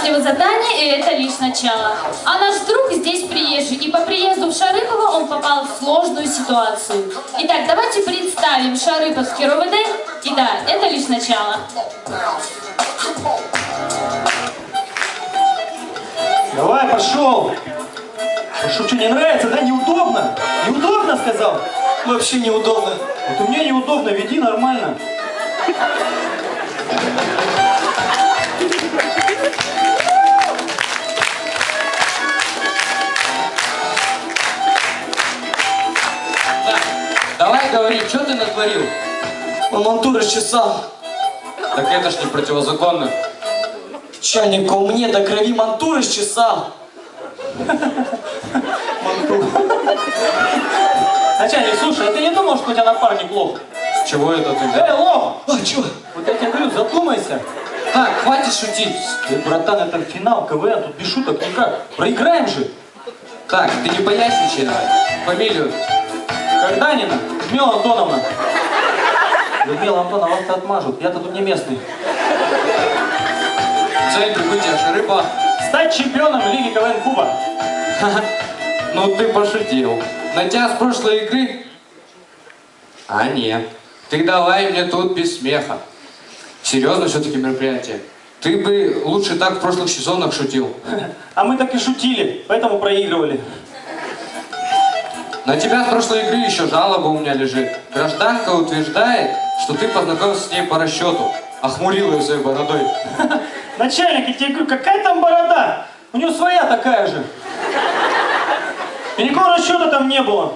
домашнего задания, и это лишь начало. А наш друг здесь приезжий, и по приезду в Шарыпово он попал в сложную ситуацию. Итак, давайте представим Шарыповский РОВД. И да, это лишь начало. Давай, пошел. Что, что, не нравится, да? Неудобно? Неудобно, сказал? Вообще неудобно. Вот и мне неудобно, веди нормально. Давай говори, что ты натворил? Он манту расчесал. Так это ж не противозаконно. Чайника у мне до крови манту расчесал. Начальник, слушай, а ты не думал, что у тебя напарник лох? С чего это ты взял? Эй, лох! А, чё? Вот я тебе говорю, задумайся. Так, хватит шутить. Ты, братан, это финал КВН, тут без шуток никак. Проиграем же. Так, ты не поясничай давай. Фамилию. Когда-нибудь, Людмила Антоновна. Людмила Антоновна, вас отмажут, я-то тут не местный. Цель прибытия Шарыпа. Стать чемпионом Лиги КВН Куба. Ну ты пошутил. На тебя с прошлой игры? А нет. Ты давай мне тут без смеха. Серьезно все-таки мероприятие. Ты бы лучше так в прошлых сезонах шутил. А мы так и шутили, поэтому проигрывали. На тебя с прошлой игры еще жалоба у меня лежит. Гражданка утверждает, что ты познакомился с ней по расчету. Охмурил ее своей бородой. Начальник, я тебе говорю, какая там борода? У нее своя такая же. И никакого расчета там не было.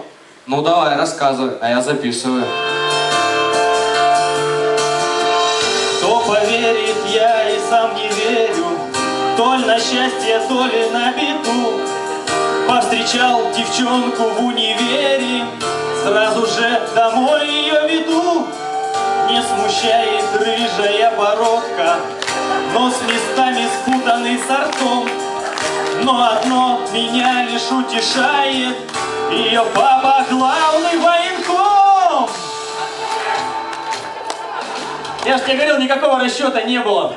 Ну давай, рассказывай, а я записываю. Кто поверит, я и сам не верю, То ли на счастье, то ли на беду. Повстречал девчонку в универе, Сразу же домой ее веду. Не смущает рыжая бородка, Нос местами спутанный с ртом. Но одно меня лишь утешает, Ее папа главный военком. Я ж тебе говорил, никакого расчета не было.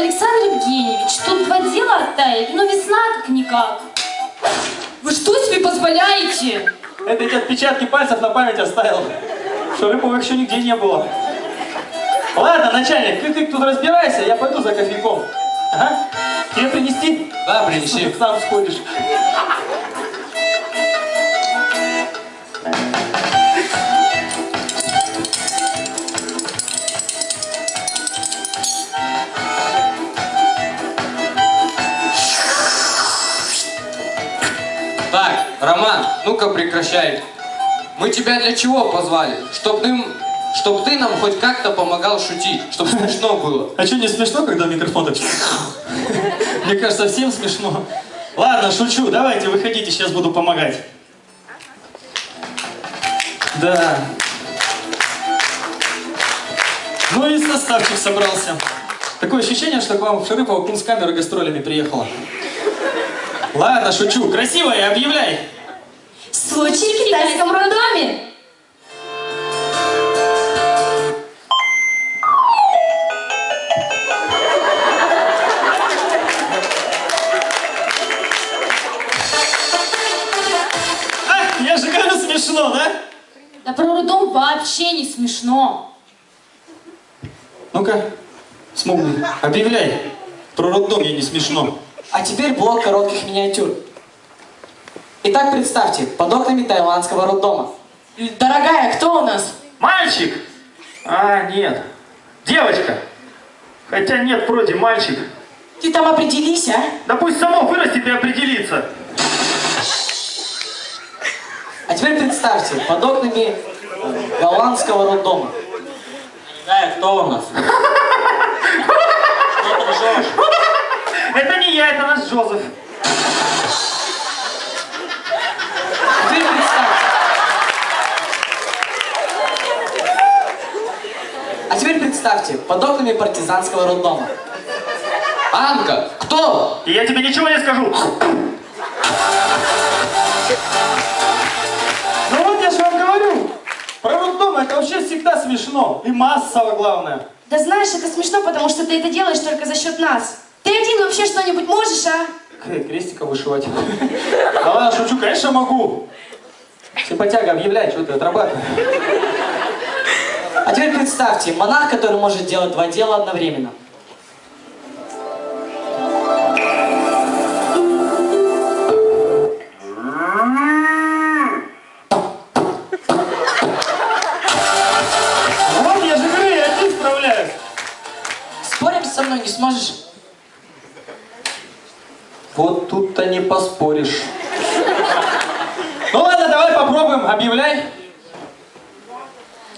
Александр Евгеньевич, тут два дела оттаяли, но весна как-никак. Вы что себе позволяете? Это эти отпечатки пальцев на память оставил. Шарыповых еще нигде не было. Ладно, начальник, ты, ты тут разбирайся, я пойду за кофейком. Ага. Тебе принести? Да, принеси. Ты сам сходишь. Ну-ка прекращай. Мы тебя для чего позвали? Чтоб ты, чтоб ты нам хоть как-то помогал шутить, чтоб смешно было. А что, не смешно, когда микрофон так... Мне кажется, совсем смешно. Ладно, шучу, давайте, выходите, сейчас буду помогать. Да. Ну и составчик собрался. Такое ощущение, что к вам в Шарыпово кунсткамера гастролями приехала. Ладно, шучу. Красивая, объявляй. Случай в китайском роддоме. А, я же говорю смешно, да? Да про роддом вообще не смешно. Ну-ка, смуглый, объявляй. Про роддом мне не смешно. А теперь блок коротких миниатюр. Итак, представьте, под окнами таиландского роддома. Дорогая, кто у нас? Мальчик! А, нет. Девочка. Хотя нет, вроде мальчик. Ты там определись, а? Да пусть само вырастет и определится. А теперь представьте, под окнами э, голландского роддома. Дорогая, кто у нас? Это не я, это наш Джозеф. Теперь представьте. А теперь представьте, под окнами партизанского роддома. Анка, кто? И я тебе ничего не скажу. Ну вот я же вам говорю. Про роддом это вообще всегда смешно. И массово главное. Да знаешь, это смешно, потому что ты это делаешь только за счет нас. Ты один вообще что-нибудь можешь, а? Крестика вышивать. Да ладно, шучу, конечно могу. Симпатяга, объявляй, что ты отрабатывай. А теперь представьте, монах, который может делать два дела одновременно. Вот я же говорю, я один справляюсь. Спорим со мной не сможешь? Вот тут-то не поспоришь. Ну ладно, давай попробуем, объявляй.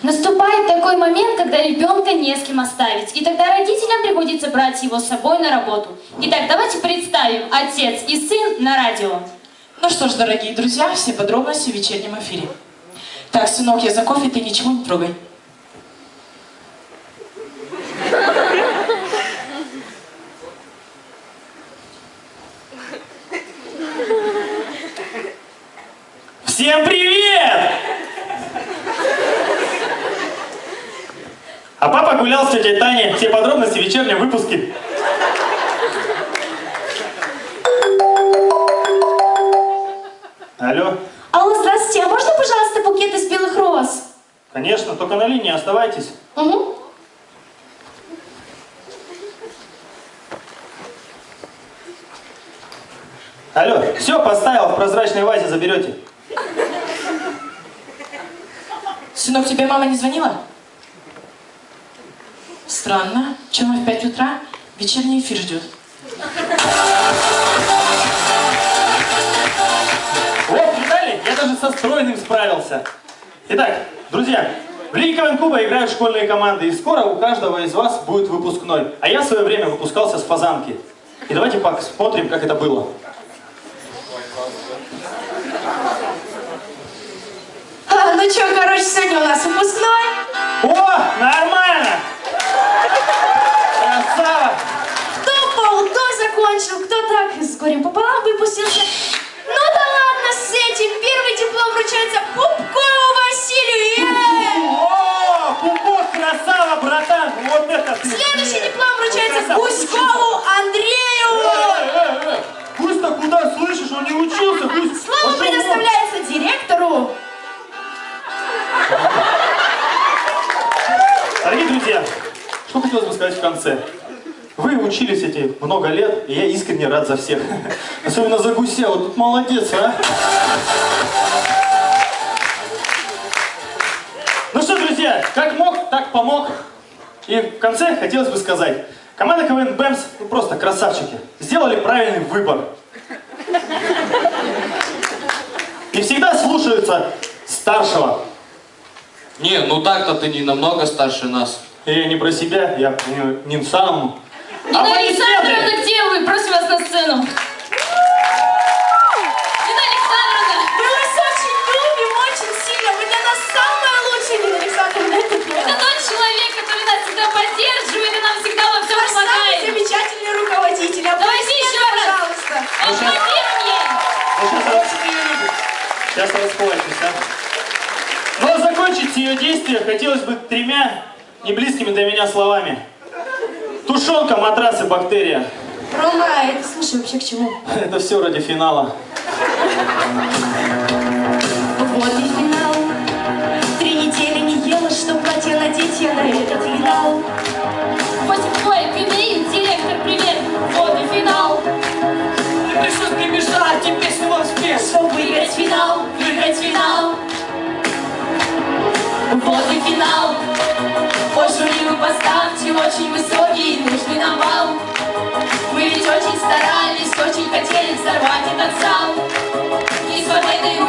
Наступает такой момент, когда ребенка не с кем оставить, и тогда родителям приходится брать его с собой на работу. Итак, давайте представим отец и сын на радио. Ну что ж, дорогие друзья, все подробности в вечернем эфире. Так, сынок, я за кофе, ты ничего не трогай. Всем привет! А с тетей Таней. Все подробности в вечернем выпуске. Алло, Алло, здравствуйте, а можно, пожалуйста, букет из белых роз? конечно, только на линии оставайтесь. Угу. Алло, все, поставил в прозрачной вазе, заберете. Сынок, тебе мама не звонила? Странно. Чем в 5 утра? Вечерний эфир ждет. Вот, видали? Я даже со стройным справился. Итак, друзья, в Лиге КВН Куба играют школьные команды, и скоро у каждого из вас будет выпускной. А я в свое время выпускался с Фазанки. И давайте посмотрим, как это было. А, ну что, короче, сегодня у нас выпускной. Конце? Вы учились эти много лет, и я искренне рад за всех. Особенно за гуся, вот тут молодец, а! Ну что, друзья, как мог, так помог. И в конце хотелось бы сказать, команда КВН Бэмс ну, просто красавчики. Сделали правильный выбор. И всегда слушаются старшего. Не, ну так-то ты не намного старше нас. Я не про себя, я не, не сам. Нина А Александровна, где вы? Просим вас на сцену. Нина Александровна! Мы вас очень любим, очень сильно. Вы для нас самая лучшая, Нина Александровна. Это тот человек, который нас всегда поддерживает и нам всегда во всем Ваш самый помогает. замечательный руководитель. Давайте Аплодисменты, еще раз. пожалуйста. Аплодируем ей! Ну, сейчас, сейчас расплачусь, а. Но закончить ее действие хотелось бы тремя неблизкими для меня словами. Тушенка, матрас и бактерия. Рома, это слушай вообще к чему? Это все ради финала. Вот и финал. Три недели не ела, что платье надеть я на этот финал. Восемь твоих имеет, директор, привет! Вот и финал! Пришлось прибежать и песню вам спеть. Чтобы выиграть финал, выиграть финал! Вот и финал! поставьте очень высокий нужный нам бал. Мы ведь очень старались, очень хотели взорвать этот зал. И с вот этой